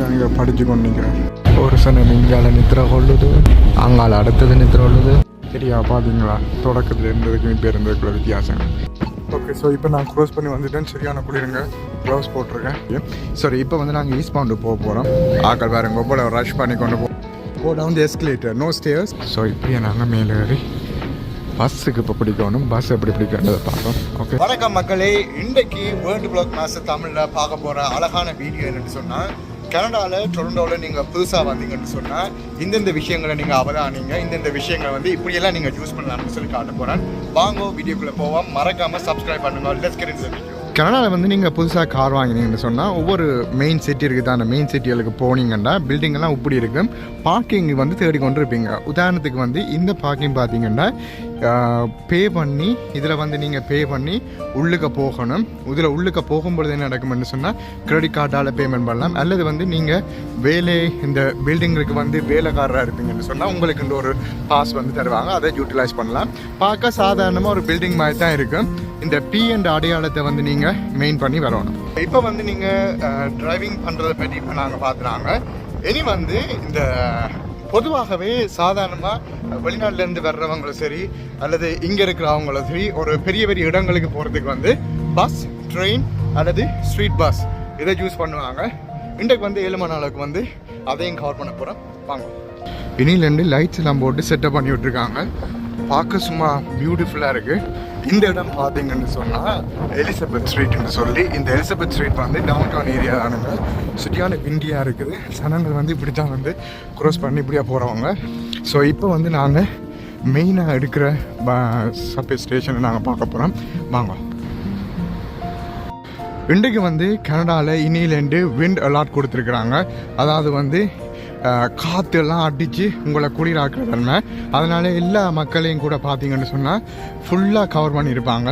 நாங்கள் படித்து கொண்டிருக்கிறேன் ஒரு சனம் இங்கால நித்திர கொள்ளுது. அங்கால அடுத்தது நித்திர கொள்ளுது. சரியா பார்த்தீங்களா தொடக்கத்தில் இருந்ததுக்கும் இப்போ இருந்ததுக்குள்ள வித்தியாசம். ஓகே ஸோ இப்போ நான் க்ளோஸ் பண்ணி வந்துட்டேன். சரியான குளிருங்க க்ளவுஸ் போட்டிருக்கேன். சரி இப்போ வந்து நாங்கள் ஈஸ்ட் பவுண்டு போக போகிறோம் ஆக்கள் வேறு போல ரஷ் பண்ணி கொண்டு போ go down the escalator no stairs so இப்படியே நாங்கள் மேலே ஏறி பஸ்ஸுக்கு இப்போ பிடிக்கணும். பஸ் எப்படி பிடிக்கிறத பார்ப்போம். ஓகே வணக்கம் மக்களே. இன்றைக்கு வேர்ல்டு பிளாக் மாஸ்டர் தமிழில் பார்க்க போகிற அழகான வீடியோ என்னன்னு சொன்னால் கனடாவில் டொரண்டோவில் நீங்கள் புதுசாக வந்தீங்கன்னு சொன்னால் இந்தந்த விஷயங்களை நீங்கள் அவதானிங்க இந்தந்த விஷயங்களை வந்து இப்படியெல்லாம் நீங்கள் யூஸ் பண்ணலாம்னு சொல்லி காட்ட போகிறேன் வாங்க வீடியோக்குள்ளே போவோம். மறக்காமல் சப்ஸ்கிரைப் பண்ணுங்கள் லெட்ஸ் கெட் வீடியோ கனடாவில் வந்து நீங்கள் புதுசாக கார் வாங்கினீங்கன்னு சொன்னால் ஒவ்வொரு மெயின் சிட்டி இருக்குது. அந்த மெயின் சிட்டிகளுக்கு போனீங்கன்னா பில்டிங்கெல்லாம் இப்படி இருக்கும் பார்க்கிங் வந்து தேடி கொண்டு இருப்பீங்க உதாரணத்துக்கு வந்து இந்த பார்க்கிங் பார்த்தீங்கன்னா பே பண்ணி இதில் வந்து நீங்கள் பே பண்ணி உள்ளுக்க போகணும். இதில் உள்ளுக்க போகும்பொழுது என்ன நடக்கும்னு சொன்னால் கிரெடிட் கார்டால் பேமெண்ட் பண்ணலாம். அல்லது வந்து நீங்கள் வேலை இந்த பில்டிங்களுக்கு வந்து வேலைக்காரராக இருப்பீங்கன்னு சொன்னால் உங்களுக்கு இந்த ஒரு பாஸ் வந்து தருவாங்க. அதை யூட்டிலைஸ் பண்ணலாம். பார்க்க சாதாரணமாக ஒரு பில்டிங் மாதிரி தான் இருக்கும் இந்த பி அண்ட் அடையாளத்தை வந்து நீங்கள் மெயின் பண்ணி வரணும். இப்போ வந்து நீங்கள் டிரைவிங் பண்ணுறதை பற்றி இப்போ நாங்கள் பார்த்துறாங்க இனி வந்து இந்த பொதுவாகவே சாதாரணமாக வெளிநாட்டிலேருந்து வர்றவங்களும் சரி அல்லது இங்கே இருக்கிறவங்களும் சரி ஒரு பெரிய பெரிய இடங்களுக்கு போகிறதுக்கு வந்து பஸ் ட்ரெயின் அல்லது ஸ்ட்ரீட் பஸ் இதை யூஸ் பண்ணுவாங்க. இன்றைக்கு வந்து ஏழு மணி நாளுக்கு வந்து அதையும் கவர் பண்ண போகிறோம் வாங்க. இனிலேருந்து லைட்ஸ் எல்லாம் போட்டு செட்டப் பண்ணி விட்ருக்காங்க பார்க்க சும்மா பியூட்டிஃபுல்லாக இருக்குது இந்த இடம் பார்த்தீங்கன்னு சொன்னால் எலிசபெத் ஸ்ட்ரீட்னு சொல்லி இந்த எலிசபெத் ஸ்ட்ரீட் வந்து டவுன் டவுன் ஏரியா தானுங்க சுற்றியான விண்டியாக இருக்குது. சனங்கள் வந்து இப்படி தான் வந்து க்ரோஸ் பண்ணி இப்படியாக போகிறவங்க ஸோ இப்போ வந்து நாங்கள் மெயினாக எடுக்கிற சப்வே ஸ்டேஷனை நாங்கள் பார்க்க போகிறோம் வாங்க. இன்றைக்கு வந்து கனடாவில் இனியிலேருந்து விண்ட் அலாட் கொடுத்துருக்குறாங்க. அதாவது வந்து காற்றெல்லாம் அடித்து உங்களை குளிராக்குற தன்மை அதனால எல்லா மக்களையும் கூட பார்த்தீங்கன்னு சொன்னால் ஃபுல்லாக கவர் பண்ணியிருப்பாங்க.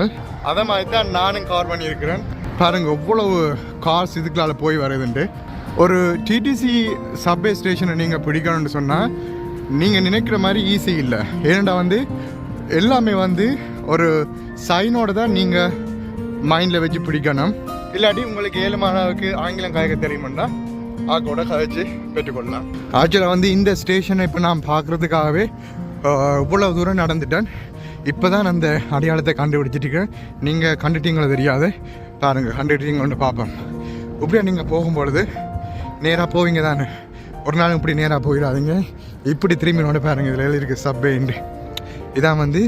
அதை மாதிரி தான் நானும் கவர் பண்ணியிருக்கிறேன். பாருங்க எவ்வளவு கார்ஸ் இதுக்குள்ளால போய் வருதுன்ட்டு. ஒரு டிடிசி சப்வே ஸ்டேஷனை நீங்கள் பிடிக்கணும்னு சொன்னால் நீங்கள் நினைக்கிற மாதிரி ஈஸி இல்லை. ஏனெண்டா வந்து எல்லாமே வந்து ஒரு சைனோட தான் நீங்கள் மைண்டில் வச்சு பிடிக்கணும். இல்லாட்டி உங்களுக்கு ஏழு மாணவருக்கு ஆங்கிலம் கயக்க தெரியுமெண்டா? ஆக்கோட கதைச்சு பெற்றுக்கொள்ளலாம் ஆக்சுவலாக வந்து இந்த ஸ்டேஷனை இப்போ நான் பார்க்குறதுக்காகவே இவ்வளோ தூரம் நடந்துட்டேன் இப்போ தான் அந்த அடையாளத்தை கண்டுபிடிச்சிட்டு நீங்கள் கண்டுட்டீங்களோ தெரியாது பாருங்கள் கண்டுட்டீங்கன்னு பார்ப்போம் இப்படியா நீங்கள் போகும்பொழுது நேராக போவீங்க தானே ஒரு நாள் இப்படி நேராக போயிடாதீங்க இப்படி திரும்பி நோட பாருங்கள் இதில் எழுதியிருக்கு சப்பேண்டு இதான் வந்து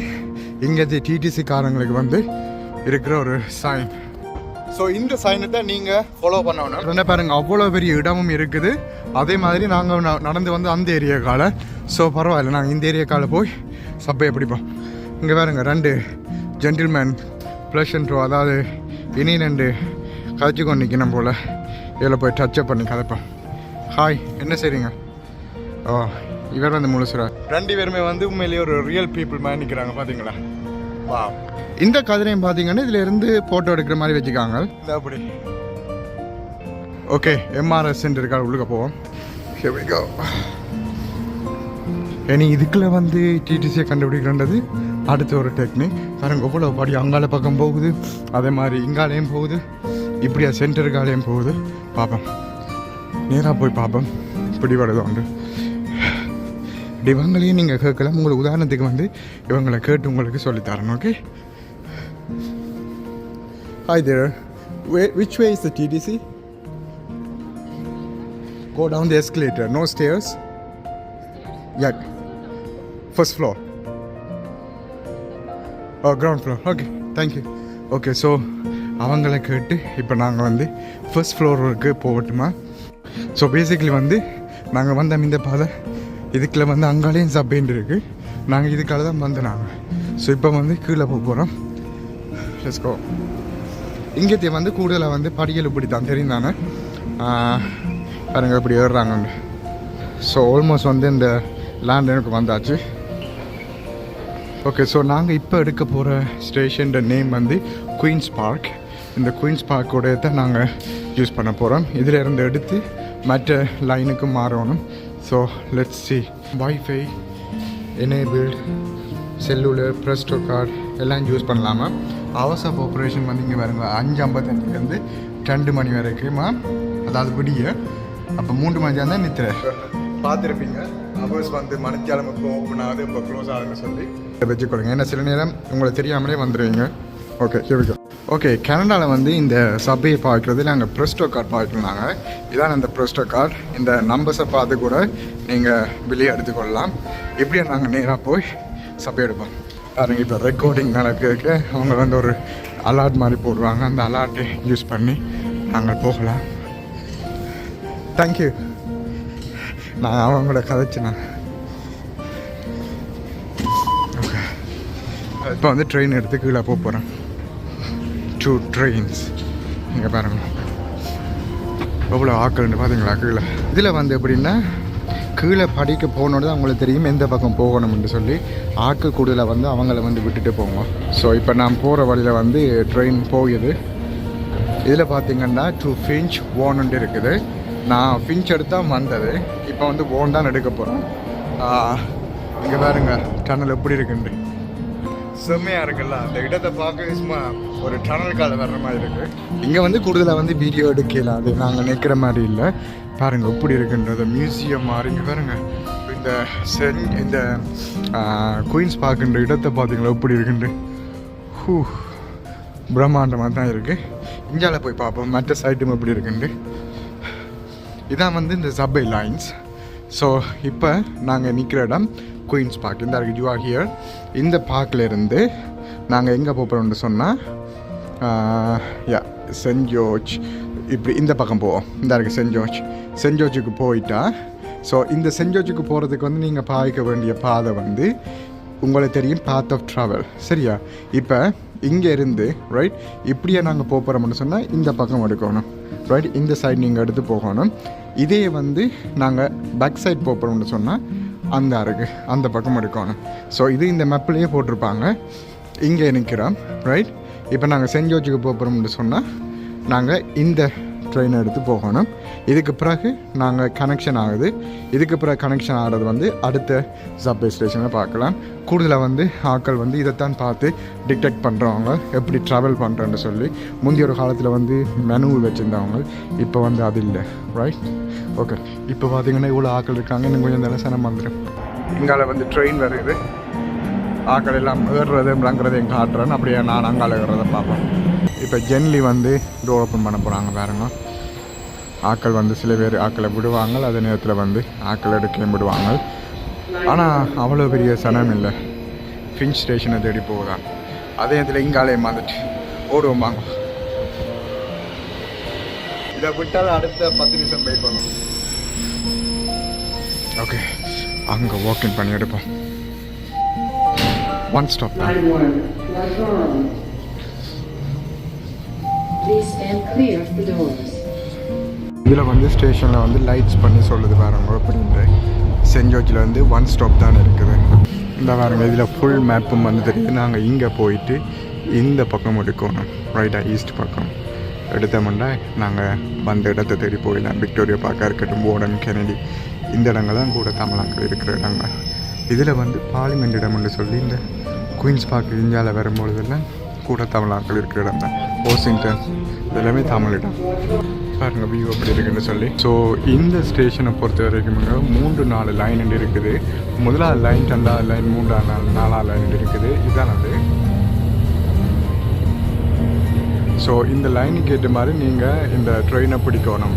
இங்கே டிடிசி காரங்களுக்கு வந்து இருக்கிற ஒரு சைன் ஸோ இந்த சைனை தான் நீங்கள் ஃபாலோ பண்ணணும். என்ன பாருங்க அவ்வளோ பெரிய இடமும் இருக்குது. அதே மாதிரி நாங்கள் நடந்து வந்து அந்த ஏரியாக்கால ஸோ பரவாயில்ல நாங்கள் இந்த ஏரியாக்கால போய் சப்பையை பிடிப்போம் இங்கே பாருங்க ரெண்டு ஜென்டில்மேன் ப்ளஷ் ட்ரோ அதாவது இனி ரெண்டு கதைச்சு கொண்டு நிற்கணும் போல். இதில் போய் டச்சப் பண்ணி கதைப்போம். ஹாய் என்ன செய்றீங்க? ஓ இவர் வந்து முழுசுரா ரெண்டு பேருமே வந்து உண்மையிலேயே ஒரு ரியல் பீப்புள் மாதிரி நிற்கிறாங்க பார்த்தீங்களா இந்த கதிரையும் பார்த்தீங்கன்னா இதுல இருந்து ஃபோட்டோ எடுக்கிற மாதிரி வச்சுக்காங்க. அப்படி. ஓகே எம்ஆர்எஸ் இருக்கா உள்ளுக்க போவோம். இனி இதுக்குள்ள வந்து டிடிசியை கண்டுபிடிக்கிறது அடுத்த ஒரு டெக்னிக் பாருங்க எவ்வளோ படி அங்கால பக்கம் போகுது அதே மாதிரி இங்காலையும் போகுது இப்படியா சென்டருக்காலையும் போகுது. பார்ப்போம் நேராக போய் பார்ப்போம் இப்படி வருது உண்டு இவங்களையும் நீங்கள் கேட்கலாம் உங்களுக்கு உதாரணத்துக்கு வந்து இவங்களை கேட்டு உங்களுக்கு சொல்லித் தரணும் okay Hi there. Where, which way is the TDC? Go down the escalator. No stairs. Yeah. First floor. Oh, ground floor. Okay. Thank you. Okay so அவங்கள கேட்டு இப்போ நாங்கள் வந்து ஃபர்ஸ்ட் ஃப்ளோருக்கு போகட்டுமா ஸோ பேசிக்கலி வந்து நாங்கள் வந்த இந்த பாதை இதுக்குள்ள வந்து அங்காலேயும் சப்பேண்ட் இருக்குது நாங்கள் இதுக்காக தான் வந்து நாங்கள் ஸோ இப்போ வந்து கீழே போக போகிறோம் லெட்ஸ் கோ இங்கே வந்து கூடுதலாக வந்து படிகள் இப்படி தான் தெரியும் தானே பாருங்க இப்படி ஏறுறாங்க ஸோ ஆல்மோஸ்ட் வந்து இந்த லேண்ட் எனக்கு வந்தாச்சு. ஓகே ஸோ நாங்கள் இப்போ எடுக்க போகிற ஸ்டேஷன் நேம் வந்து குயின்ஸ் பார்க் இந்த குயின்ஸ் பார்க்கோடைய தான் நாங்கள் யூஸ் பண்ண போகிறோம் இதில் இருந்து எடுத்து மற்ற லைனுக்கு மாறணும். So let's see wifi enabled cellular Presto card எல்லாம் யூஸ் பண்ணலாமா? ஹவர்ஸ் ஆஃப் ஆப்ரேஷன் வந்து இங்கே வருங்க அஞ்சு ஐம்பத்தஞ்சுலேருந்து ரெண்டு மணி வரைக்குமா? அதாவது விடிய. அப்போ மூன்று மணி தான் நித்திர. பார்த்துருப்பீங்க. அவர்ஸ் வந்து மணிக்கிழமை இப்போ ஓப்பன் ஆகுது. இப்போ க்ளோஸ் ஆகுதுன்னு சொல்லி. வச்சுக்கொள்ளுங்க. ஏன்னா சில நேரம் உங்களை தெரியாமலே வந்துடுவீங்க ஓகே ஹிவிகோ ஓகே கனடாவில் வந்து இந்த சபையை பார்க்குறது நாங்கள் ப்ரெஸ்டோ கார்டு பார்க்கலாங்க. இதான் அந்த ப்ரெஸ்டோ கார்டு இந்த நம்பர்ஸை பார்த்து கூட நீங்கள் வெளியே எடுத்துக்கொள்ளலாம். இப்படியே நாங்கள் நேராக போய் சபை எடுப்போம்? பாருங்க இப்போ ரெக்கார்டிங் நடக்கிறதுக்கு அவங்க வந்து ஒரு அலாட் மாதிரி போடுவாங்க. அந்த அலாட்டை யூஸ் பண்ணி நாங்கள் போகலாம். தேங்க்யூ நான் அவங்களோட கதைச்சினேன் ஓகே இப்போ வந்து ட்ரெயின் எடுத்து கீழே போக போகிறேன் டூ ட்ரெயின்ஸ் இங்கே பாருங்கள் எவ்வளோ ஆக்கள்னு பார்த்தீங்களா கீழே? இதில் வந்து எப்படின்னா கீழே படிக்க போனோடு அவங்களுக்கு தெரியும் எந்த பக்கம் போகணும்னு சொல்லி ஆக்கு கூடுதலாக வந்து அவங்கள வந்து விட்டுட்டு போவோம். ஸோ இப்போ நான் போகிற வழியில் வந்து ட்ரெயின் போகுது. இதில் பார்த்தீங்கன்னா டூ ஃபிஞ்ச் ஓனுண்டு இருக்குது. நான் ஃபிஞ்ச் எடுத்தால் வந்தது. இப்போ வந்து ஓன் தான் எடுக்க போகிறோம் இங்கே பாருங்க டனல் எப்படி இருக்குன்ட்டு செம்மையாக இருக்குல்ல அந்த இடத்தை பார்க்க சும்மா ஒரு டனல் கால வர்ற மாதிரி இருக்குது இங்கே வந்து கூடுதலாக வந்து வீடியோ எடுக்கல. அது நாங்கள் நிற்கிற மாதிரி இல்லை. பாருங்கள் எப்படி இருக்குன்றது. மியூசியம் மாதிரி. இங்கே பாருங்க. இந்த சென் இந்த குயின்ஸ் பார்க்குன்ற இடத்தை பார்த்தீங்களா எப்படி இருக்குண்டு ஹூ பிரம்மாண்டமாக தான் இருக்குது இந்தியாவில் போய் பார்ப்போம். மற்ற சைட்டும் எப்படி இருக்குண்டு இதான் வந்து இந்த சபை லைன்ஸ் ஸோ இப்போ நாங்கள் நிற்கிற இடம் குயின்ஸ் பார்க் இந்த யூ ஆர் ஹியர் இந்த பார்க்கில் இருந்து நாங்கள் எங்கே போகிறோம்னு சொன்னால் யா சென்ட் ஜோர்ஜ் இப்படி இந்த பக்கம் போவோம் இந்த இருக்கு சென்ட் ஜோர்ஜ் சென்ட் ஜோர்ஜுக்கு போயிட்டா ஸோ இந்த சென்ட் ஜோர்ஜுக்கு போகிறதுக்கு வந்து நீங்கள் பாதிக்க வேண்டிய பாதை வந்து உங்களுக்கு தெரியும் பாத் ஆஃப் ட்ராவல் சரியா? இப்போ இங்கே இருந்து ரைட் இப்படியே நாங்கள் போகிறோம்னு சொன்னால் இந்த பக்கம் எடுக்கணும். ரைட் இந்த சைடு நீங்கள் எடுத்து போகணும். இதே வந்து நாங்கள் பேக் சைட் போகிறோம்னு சொன்னால் அந்த அருக்கு அந்த பக்கம் எடுக்கணும். ஸோ இது இந்த மேப்லேயே போட்டிருப்பாங்க. இங்கே நிற்கிறோம் ரைட் இப்போ நாங்கள் சென்ட் ஜோர்ஜுக்கு போகிறோம்னு சொன்னால் நாங்கள் இந்த ட்ரெயினை எடுத்து போகணும். இதுக்கு பிறகு நாங்கள் கனெக்ஷன் ஆகுது. இதுக்கு பிறகு கனெக்ஷன் ஆகிறது வந்து அடுத்த சப்வே ஸ்டேஷனில் பார்க்கலாம். கூடுதலாக வந்து ஆட்கள் வந்து இதைத்தான் பார்த்து டிடெக்ட் பண்ணுறவங்க எப்படி ட்ராவல் பண்ணுறேன்னு சொல்லி முந்தைய ஒரு காலத்தில் வந்து மெனு வச்சுருந்தவங்க இப்போ வந்து அது இல்லை ரைட் ஓகே இப்போ பார்த்தீங்கன்னா இவ்வளோ ஆட்கள் இருக்காங்க இன்னும் கொஞ்சம் தினசனம் வந்துடும் இங்கால வந்து ட்ரெயின் வருது. ஆக்கள் எல்லாம் ஏறுறது இறங்குறது காட்டுறேன்னு அப்படியே நான் அங்கால ஏறுறதை பார்ப்பேன் இப்போ ஜென்லி வந்து டோர் ஓப்பன் பண்ண போகிறாங்க பாருங்க. ஆக்கள் வந்து சில பேர் ஆக்களை விடுவாங்க அதே நேரத்தில் வந்து ஆக்கள் எடுக்கையும் விடுவாங்க. ஆனால் அவ்வளோ பெரிய சனம் இல்லை. ஃபின்ச் ஸ்டேஷனை தேடி போகுதான் அதே நேரத்தில் இங்காலையும் வந்துட்டு ஓடுவோம் வாங்க. இதை விட்டால் அடுத்த பத்து நிமிஷம் வெயிட் பண்ணும் ஓகே அங்கே வாக்கிங் பண்ணி எடுப்போம். ஒன் ஸ்டாப் தான் Line one, platform. Please stand clear of the doors. இதில் வந்து ஸ்டேஷனில் வந்து லைட்ஸ் பண்ணி சொல்லுது பாருங்க அப்படின்ட்டு சென்ட் ஜோர்ஜில் வந்து ஒன் ஸ்டாப் தான் இருக்குது. இந்த பாருங்க இதில் ஃபுல் மேப்பும் வந்து தெரியுது. நாங்கள் இங்கே போயிட்டு இந்த பக்கம் எடுக்கணும் ரைட்டாக ஈஸ்ட் பக்கம். எடுத்தோம்னா நாங்கள் வந்த இடத்தை தேடி போயிடலாம். விக்டோரியா பார்க்க இருக்கட்டும் போர்டன் கெனடி இந்த இடங்கள் தான் கூட தமிழாக்கள் இருக்கிற இடங்கள். இதில் வந்து பார்லிமெண்ட் இடம்னு சொல்லி இந்த குயின்ஸ் பார்க் இந்தியாவில் வரும்பொழுதெல்லாம் கூட தமிழாக்கள் இருக்கிற இடம் தான். வாஷிங்டன் இதெல்லாமே தமிழ் இடம். வியூ அப்படி இருக்குன்னு சொல்லி. ஸோ இந்த ஸ்டேஷனை பொறுத்த வரைக்குமே மூன்று நாலு லைன் இருக்குது. முதலாவது லைன் ரெண்டாவது லைன் மூன்றாவது நாள் நாலாவது லைன் இருக்குது. இதான் அது. ஸோ இந்த லைனுக்கு ஏற்ற மாதிரி நீங்கள் இந்த ட்ரெயினை பிடிக்கணும்.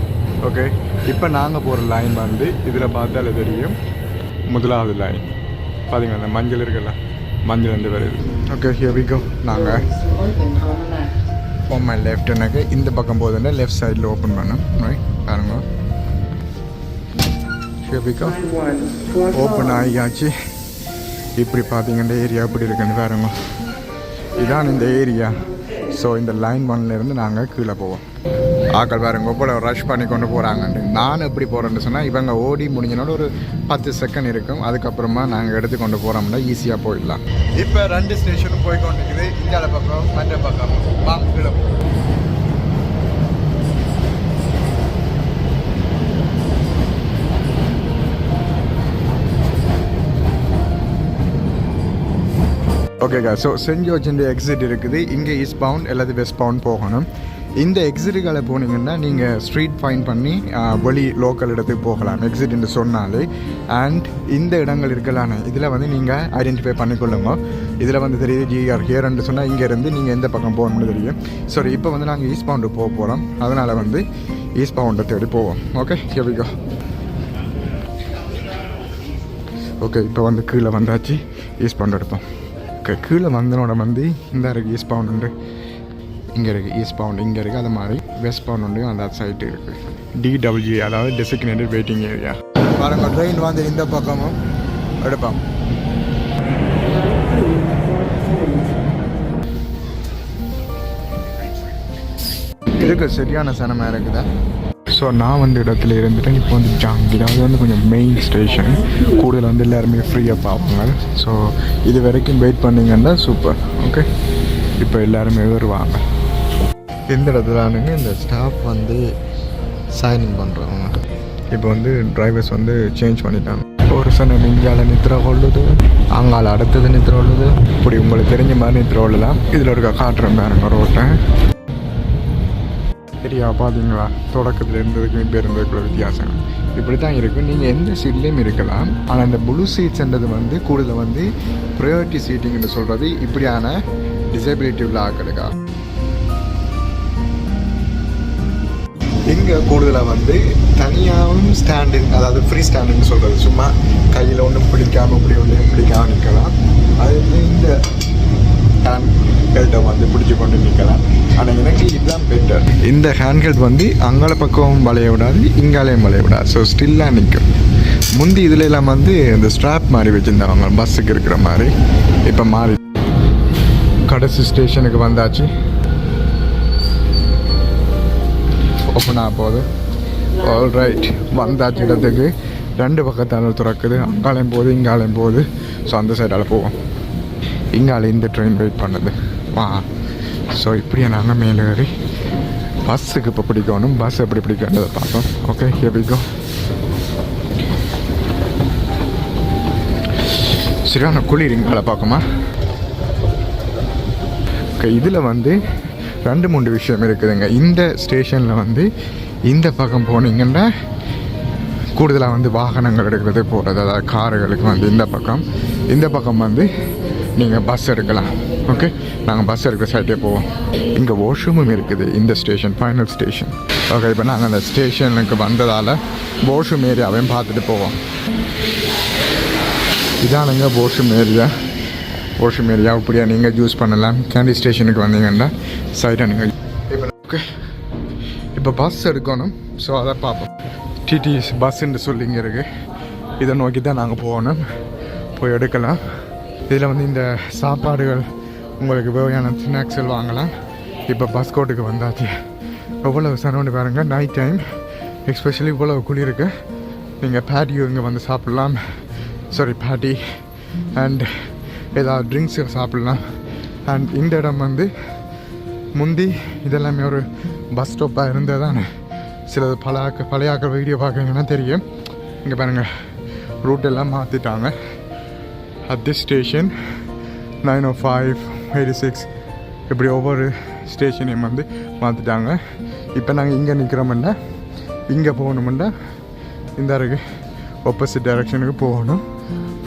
ஓகே இப்போ நாங்கள் போகிற லைன் வந்து இதில் பார்த்தாலே தெரியும். முதலாவது லைன் பார்த்தீங்களா அந்த மஞ்சள் இருக்குல்ல? மஞ்சள் வந்து வருது ஓகே ஹியர் வி கோ நாங்கள் Open மை லெஃப்ட் எனக்கு இந்த பக்கம் போதுன்னா லெஃப்ட் சைடில் ஓப்பன் பண்ணும் ரைட் பாருங்க ஹியர் வி கோ ஓப்பன் ஆகியாச்சு இப்படி பார்த்தீங்கன்னா ஏரியா எப்படி இருக்குன்னு பாருங்க இதான் இந்த ஏரியா ஸோ இந்த லைன் ஒன்லேருந்து நாங்கள் கீழே போவோம் ஆக்கள் பாருங்க போல ரஷ் பண்ணி கொண்டு போகிறாங்கன்ட்டு நான் எப்படி போகிறேன்னு சொன்னால் இவங்க ஓடி முடிஞ்சனோட ஒரு பத்து செகண்ட் இருக்கும். அதுக்கப்புறமா நாங்கள் எடுத்து கொண்டு போகிறோம்னா ஈஸியாக போயிடலாம். இப்போ ரெண்டு ஸ்டேஷனும் போய் கொண்டிருக்குது. இந்தியாவில் பக்கம் மற்ற பக்கம். வாங்க கீழே போவோம் ஓகேக்கா ஸோ சென்ட் ஜார்ஜ் எக்ஸிட் இருக்குது. இங்கே ஈஸ்ட் பவுண்ட் அல்லது வெஸ்ட் பவுண்ட் போகணும். இந்த எக்ஸிட்டுகளை போனீங்கன்னா நீங்கள் ஸ்ட்ரீட் ஃபைன் பண்ணி ஆஹ், வெளி லோக்கல் இடத்துக்கு போகலாம். எக்ஸிட் என்று சொன்னாலே அண்ட் இந்த இடங்கள் இருக்கலானே இதில் வந்து நீங்கள் ஐடென்டிஃபை பண்ணிக்கொள்ளுங்க. இதில் வந்து தெரியுது ஜிஆர் ஹியர்ன்னு சொன்னால் இங்கேருந்து நீங்கள் எந்த பக்கம் போகணும்னு தெரியும். சரி இப்போ வந்து நாங்கள் ஈஸ்ட் பவுண்டு போக போகிறோம் அதனால் வந்து ஈஸ்ட் பவுண்டை தேடி போவோம். ஓகே எவிகோ ஓகே இப்போ வந்து கீழே வந்தாச்சு. ஈஸ்ட் பவுண்ட் எடுப்போம். ஓகே கீழே வந்தனோட வந்து இந்த இருக்குது ஈஸ்ட் பவுண்ட் உண்டு இங்கே இருக்குது ஈஸ்ட் பவுண்ட் இங்கே இருக்குது அது மாதிரி வெஸ்ட் பவுண்ட் உண்டு அந்த சைட்டு இருக்குது டிடபிள்யூ அதாவது டெசிக்னேட்டட் வெயிட்டிங் ஏரியா பாருங்க ட்ரெயின் வந்து இந்த பக்கமும் எடுப்போம். இருக்கு சரியான சனமாக இருக்குதா. ஸோ நான் வந்து இடத்துல இருந்துட்டேன். இப்போ வந்து ஜாங்கிர் அது வந்து கொஞ்சம் மெயின் ஸ்டேஷன் கூடுதல் வந்து எல்லாருமே ஃப்ரீயாக பார்ப்பாங்க. ஸோ இது வரைக்கும் வெயிட் பண்ணிங்கன்னா சூப்பர் ஓகே இப்போ எல்லாருமே வருவாங்க. இந்த இடத்துலானுங்க இந்த ஸ்டாஃப் வந்து சைனிங் பண்ணுறவங்க இப்போ வந்து டிரைவர்ஸ் வந்து சேஞ்ச் பண்ணிட்டாங்க. ஒரு சனம் இங்கால நித்திர கொள்ளுது. அங்கால அடுத்தது நித்திர கொள்ளுது. இப்படி உங்களுக்கு தெரிஞ்ச மாதிரி நித்திர கொள்ளலாம். இதில் இருக்க காட்டுற பாருங்க ரோட்டை. சரியா பார்த்தீங்களா தொடக்கத்தில் இருந்ததுக்கும் இப்போ இருந்ததுக்குள்ள வித்தியாசம் இப்படி தான் இருக்கும். நீங்கள் எந்த சீட்லேயும் இருக்கலாம். ஆனால் இந்த ப்ளூ சீட்ஸ்ன்றது வந்து கூடுதல் வந்து ப்ரையாரிட்டி சீட்டிங்னு சொல்கிறது இப்படியான டிசபிலிட்டி உள்ள ஆக்களுக்கா இங்கே கூடுதலாக வந்து தனியாகவும் ஸ்டாண்டிங் அதாவது ஃப்ரீ ஸ்டாண்டிங்னு சொல்கிறது சும்மா கையில் ஒன்றும் பிடிக்காம இப்படி ஒன்றும் பிடிக்காம நிற்கலாம் அது வந்து இந்த ஹேண்ட் ஹெல்ட்டை வந்து பிடிச்சி கொண்டு நிற்கலாம் ஆனால் எனக்கு இதுதான் பெட்டர் இந்த ஹேண்ட் ஹெல்ட் வந்து அங்கால பக்கம் வளைய விடாது இங்காலையும் வளைய விடாது. ஸோ ஸ்டில்லாக நிற்கும் முந்தி இதில் எல்லாம் வந்து இந்த ஸ்ட்ராப் மாதிரி வச்சுருந்தாங்க பஸ்ஸுக்கு இருக்கிற மாதிரி இப்போ மாறி. கடைசி ஸ்டேஷனுக்கு வந்தாச்சு. ஓப்பன் ஆக போகுது. ஆல் ரைட் வந்தாச்சு இடத்துக்கு. ரெண்டு பக்கத்தால் திறக்குது. அங்காலையும் போகுது இங்காலையும் போகுது. ஸோ அந்த சைடால் போவோம். இங்கால இந்த ட்ரெயின் வெயிட் பண்ணுது. வா. ஸோ இப்படியே நாங்கள் மேலே ஏறி பஸ்ஸுக்கு இப்போ பிடிக்கணும். பஸ் எப்படி பிடிக்கன்றதை பார்ப்போம். ஓகே எப்படிக்கும் சரியான குளிர் இங்கால பார்க்குமா? ஓகே இதில் வந்து ரெண்டு மூணு விஷயம் இருக்குதுங்க. இந்த ஸ்டேஷனில் வந்து இந்த பக்கம் போனீங்கன்னா கூடுதலாக வந்து வாகனங்கள் எடுக்கிறது போகிறது அதாவது காருகளுக்கு வந்து இந்த பக்கம். இந்த பக்கம் வந்து நீங்கள் பஸ் எடுக்கலாம். ஓகே நாங்கள் பஸ் எடுக்கிற சைட்டே போவோம். இங்கே வாஷ்ரூமும் இருக்குது. இந்த ஸ்டேஷன் ஃபைனல் ஸ்டேஷன் ஓகே இப்போ நாங்கள் அந்த ஸ்டேஷனுக்கு வந்ததால் வாஷ்ரூம் ஏரியாவையும் பார்த்துட்டு போவோம். இதானுங்க வாஷ்ரூம் ஏரியா வாஷ்ரூம் ஏரியா இப்படியா நீங்கள் யூஸ் பண்ணலாம். கேண்டி ஸ்டேஷனுக்கு வந்தீங்கன்னா சைடானுங்க இப்போ ஓகே இப்போ பஸ் எடுக்கணும். ஸோ அதை பார்ப்போம். டிடிஎஸ் பஸ்ஸுன்னு சொல்லி இங்கே இருக்குது இதை நோக்கி தான் நாங்கள் போகணும். போய் எடுக்கலாம். இதில் வந்து இந்த சாப்பாடுகள் உங்களுக்கு தேவையான ஸ்நாக்ஸ்கள் வாங்கலாம். இப்போ பஸ் கோட்டுக்கு வந்தாச்சு. எவ்வளவு சரௌண்டு பாருங்க. நைட் டைம் எஸ்பெஷலி இவ்வளோ குளிருக்கு நீங்கள் பேட்டியோ இங்கே வந்து சாப்பிட்லாம். சாரி பேட்டி அண்ட் ஏதாவது ட்ரிங்க்ஸ் சாப்பிட்லாம். அண்ட் இந்த இடம் வந்து முந்தி இதெல்லாமே ஒரு பஸ் ஸ்டாப்பாக இருந்தது தான் சில பழைய பழைய வீடியோ பார்க்குறீங்கன்னா தெரியும். இங்கே பாருங்கள் ரூட் எல்லாம் மாற்றிட்டாங்க at this station nine O five eighty six இப்படி ஒவ்வொரு ஸ்டேஷனையும் வந்து மாற்றிட்டாங்க இப்போ நாங்கள் இங்கே நிற்கிறோம்னா இங்கே போகணும்னா இந்த இருக்கு ஆப்போசிட் டைரக்ஷனுக்கு போகணும்.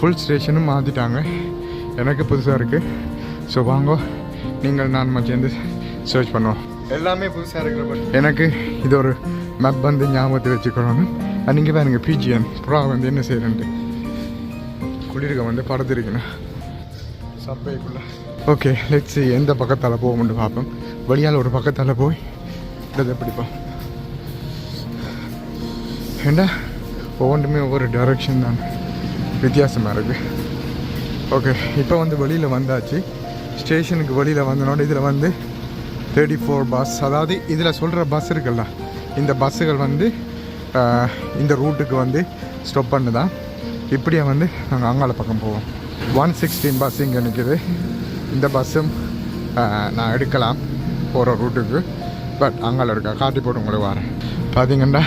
ஃபுல் ஸ்டேஷனும் மாற்றிட்டாங்க எனக்கு புதுசாக இருக்குது ஸோ வாங்கோ நீங்கள் நான் மச்சேந்து சர்ச் பண்ணுவோம் எல்லாமே புதுசாக இருக்கிற பட் எனக்கு இது ஒரு மேப் வந்து ஞாபகத்தை வச்சுக்கணும் நீங்கள் பாருங்க பிஜிஎன் ப்ரா வந்து என்ன செய்யறேன்ட்டு குளிர்க வந்து படுத்துருக்கணும் சப்பைக்குள்ள. ஓகே லெட்ஸ் எந்த பக்கத்தால் போகும்னு பார்ப்போம். வழியால் ஒரு பக்கத்தால் போய் இடத்தை பிடிப்போம் ஏண்டா? ஒவ்வொன்றுமே ஒவ்வொரு டைரக்ஷன் தான். வித்தியாசமாக இருக்குது ஓகே இப்போ வந்து வெளியில் வந்தாச்சு. ஸ்டேஷனுக்கு வெளியில் வந்தனோட இதில் வந்து தேர்ட்டி ஃபோர் பஸ் அதாவது இதில் சொல்கிற பஸ் இருக்குல்ல இந்த பஸ்ஸுகள் வந்து இந்த ரூட்டுக்கு வந்து ஸ்டாப் பண்ணுதான். இப்படியே வந்து நாங்கள் அங்காள பக்கம் போவோம். ஒன் சிக்ஸ்டீன் பஸ் இங்கே நிற்கிது இந்த பஸ்ஸும் நான் எடுக்கலாம் போகிற ரூட்டுக்கு பட் அங்கால இருக்கா காட்டி போட்டு உங்களுக்கு வரேன். பார்த்தீங்கன்னா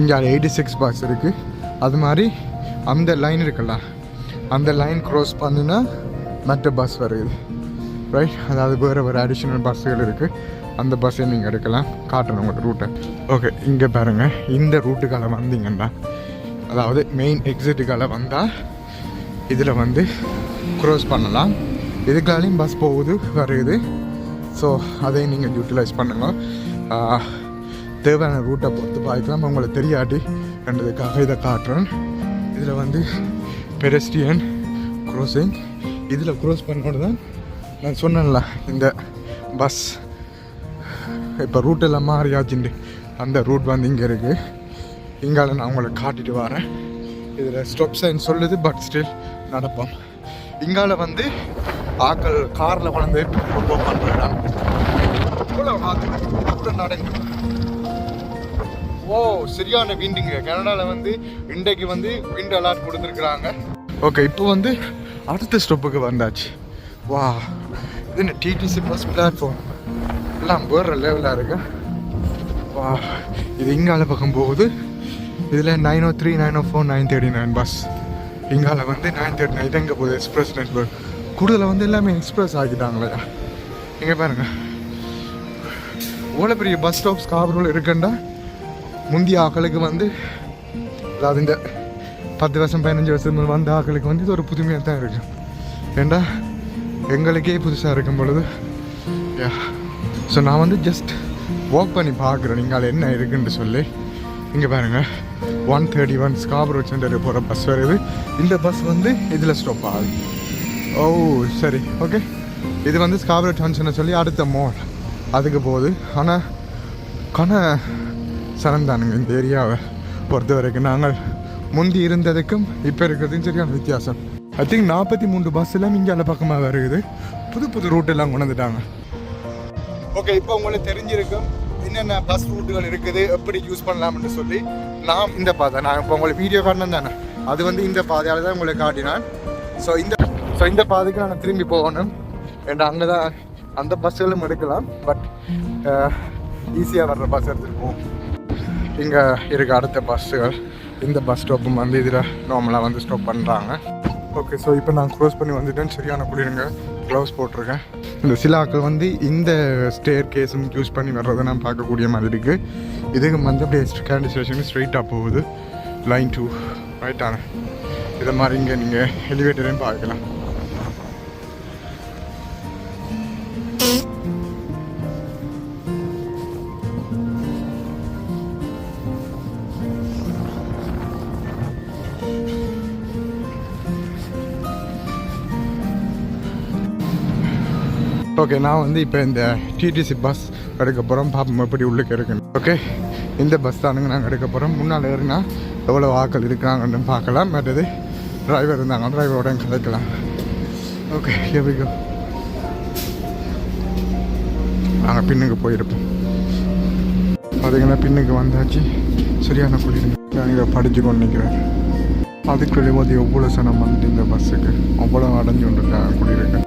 இங்கே எயிட்டி சிக்ஸ் பஸ் இருக்குது அது மாதிரி அந்த லைன் இருக்குல்ல அந்த லைன் க்ராஸ் பண்ணினா மற்ற பஸ் வருது. ரைட் அதாவது வேறு வேறு அடிஷ்னல் பஸ்ஸுகள் இருக்குது அந்த பஸ்ஸை நீங்கள் எடுக்கலாம். காட்டணும் உங்களோட ரூட்டை ஓகே இங்கே பாருங்கள் இந்த ரூட்டுக்கால வந்தீங்கன்னா அதாவது மெயின் எக்ஸிட்டுக்கால வந்தால் இதில் வந்து க்ரோஸ் பண்ணலாம். இதுக்காலையும் பஸ் போகுது வருது. ஸோ அதையும் நீங்கள் யூட்டிலைஸ் பண்ணுங்க. தேவையான ரூட்டை பொறுத்து பார்க்கலாம். உங்களுக்கு தெரியாட்டி என்றதுக்காக இதை காட்டுறேன். இதில் வந்து பெடஸ்ட்ரியன் க்ரோஸிங் இதில் க்ரோஸ் பண்ணோடு தான் நான் சொன்னேன்ல இந்த பஸ் இப்போ ரூட் எல்லாம் மாறியாச்சுண்டு. அந்த ரூட் வந்து இங்கே இருக்குது இங்கால நான் உங்களை காட்டிட்டு வரேன். இதில் ஸ்டொப் சைன் சொல்லுது பட் ஸ்டில் நடப்போம். இங்கால வந்து ஆக்கள் காரில் வளர்ந்து ரொம்ப பண்ணுறேன் ஓ சரியான விண்டுங்க கனடாவில் வந்து இன்றைக்கு வந்து விண்ட் அலாட் கொடுத்துருக்குறாங்க. ஓகே இப்போ வந்து அடுத்த ஸ்டெப்புக்கு வந்தாச்சு. வா இது என்ன டிடிசி பஸ் பிளாட்ஃபார்ம் எல்லாம் வேறு லெவலாக இருக்கு வா இது இங்கால பக்கம் போகுது இதில் nine O three nine O four nine thirty nine bus இங்கால வந்து நைன் தேர்ட்டி நைன் எங்கே போகுது எக்ஸ்பிரஸ் நெட்ஒர்க் கூடுதலாக வந்து எல்லாமே எக்ஸ்பிரஸ் ஆக்கிட்டாங்களே இங்கே பாருங்க இவ்வளோ பெரிய பஸ் ஸ்டாப்ஸ் காபூரில் இருக்குண்டா முந்தைய ஆக்களுக்கு வந்து அதாவது இந்த பத்து வருஷம் பதினஞ்சு வருஷம் வந்த ஆக்களுக்கு வந்து இது ஒரு புதுமையாக தான் இருக்கு ஏண்டா எங்களுக்கே புதுசாக இருக்கும் பொழுது ஸோ நான் வந்து ஜஸ்ட் வாக் பண்ணி பார்க்குறேன். நீங்கள் என்ன இருக்குன்னு சொல்லி. இங்கே பாருங்க. One thirty one Scarborough centre போகிற பஸ் வருது. இந்த பஸ் வந்து இதில் ஸ்டாப் ஆகுது. ஓ சரி ஓகே இது வந்து ஸ்காபரோ ஜங்ஷனை சொல்லி அடுத்த மோல் அதுக்கு போகுது. ஆனால் கன சரந்தானுங்க இந்த ஏரியாவை பொறுத்த வரைக்கும் நாங்கள் முந்தி இருந்ததுக்கும் இப்போ இருக்கிறதுக்கும் சரியான வித்தியாசம். ஐ திங்க் நாற்பத்தி மூன்று பஸ் எல்லாம் இங்கே அந்த பக்கமாக வருகுது புது புது ரூட் எல்லாம் கொண்டு வந்துட்டாங்க. ஓகே இப்போ உங்களுக்கு தெரிஞ்சிருக்கும் என்னென்ன பஸ் ரூட்டுகள் இருக்குது எப்படி யூஸ் பண்ணலாம்னு சொல்லி நான் இந்த பாதை நான் இப்போ உங்களுக்கு வீடியோ காட்டினேன் தானே. அது வந்து இந்த பாதையால் தான் உங்களுக்கு காட்டினான். ஸோ இந்த ஸோ இந்த பாதைக்கு நான் திரும்பி போகணும். ஏன்னா அங்கே தான் அந்த பஸ்ஸுகளும் எடுக்கலாம். பட் ஈஸியாக uh, வர்ற பஸ் எடுத்துருப்போம் இங்கே இருக்க அடுத்த பஸ்ஸுகள் இந்த பஸ் ஸ்டாப்பும் வந்து இதில் நார்மலாக வந்து ஸ்டாப் பண்ணுறாங்க ஓகே ஸோ இப்போ நான் க்ளோஸ் பண்ணி வந்துட்டேன். சரியான குளிருங்க. க்ளவுஸ் போட்டிருக்கேன். இந்த சிலாக்கள் வந்து இந்த ஸ்டேர் கேஸும் யூஸ் பண்ணி வர்றதை நான் பார்க்கக்கூடிய மாதிரி இருக்குது இதுக்கு வந்து அப்படியே கேண்டி ஸ்டேஷன் ஸ்ட்ரைட்டாக போகுது. லைன் டூ ரைட்டான இதை மாதிரி இங்கே நீங்கள் எலிவேட்டரையும் பார்க்கலாம். ஓகே நான் வந்து இப்போ இந்த டிடிசி பஸ் எடுக்க போகிறோம் பார்ப்போம் எப்படி உள்ளுக்கு இருக்குன்னு. ஓகே இந்த பஸ் தானுங்க நாங்கள் எடுக்க போகிறோம் முன்னால் ஏறினா எவ்வளோ ஆக்கள் இருக்கிறாங்கன்னு பார்க்கலாம். மற்றது டிரைவர் இருந்தாங்க டிரைவரோட கதைக்கலாம் ஓகே எவிகோ நாங்கள் பின்னுக்கு போயிருப்போம். பார்த்தீங்கன்னா பின்னுக்கு வந்தாச்சு. சரியான குளிர். நான் இதை படித்து கொண்டு நிற்கிறேன் அதுக்குள்ளே பார்த்து எவ்வளோ சனம் வந்துட்டு இந்த பஸ்ஸுக்கு அவ்வளோ அடைஞ்சு கொண்டு இருக்கேன் குளிருக்கு.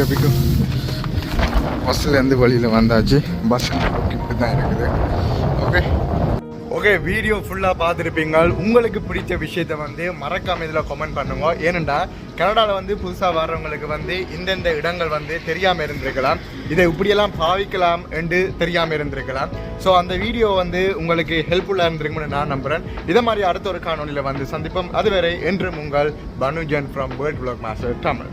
கேபிக்கும் எப்படிக்கும் வழியில் வந்தாச்சு. பஸ் இப்படி தான் இருக்குது. ஓகே ஓகே வீடியோ ஃபுல்லாக பார்த்துருப்பீங்க உங்களுக்கு பிடிச்ச விஷயத்த வந்து மறக்காம இதில் கமெண்ட் பண்ணுங்க. ஏனெண்டா கனடாவில் வந்து புதுசாக வர்றவங்களுக்கு வந்து இந்தந்த இடங்கள் வந்து தெரியாமல் இருந்திருக்கலாம். இதை இப்படியெல்லாம் பாவிக்கலாம் என்று தெரியாமல் இருந்திருக்கலாம். ஸோ அந்த வீடியோ வந்து உங்களுக்கு ஹெல்ப்ஃபுல்லாக இருந்திருக்கும்னு நான் நம்புகிறேன் இதை மாதிரி அடுத்த ஒரு காணொலியில் வந்து சந்திப்போம். அதுவரை என்றும் உங்கள் Banujan from world vlog master Tamil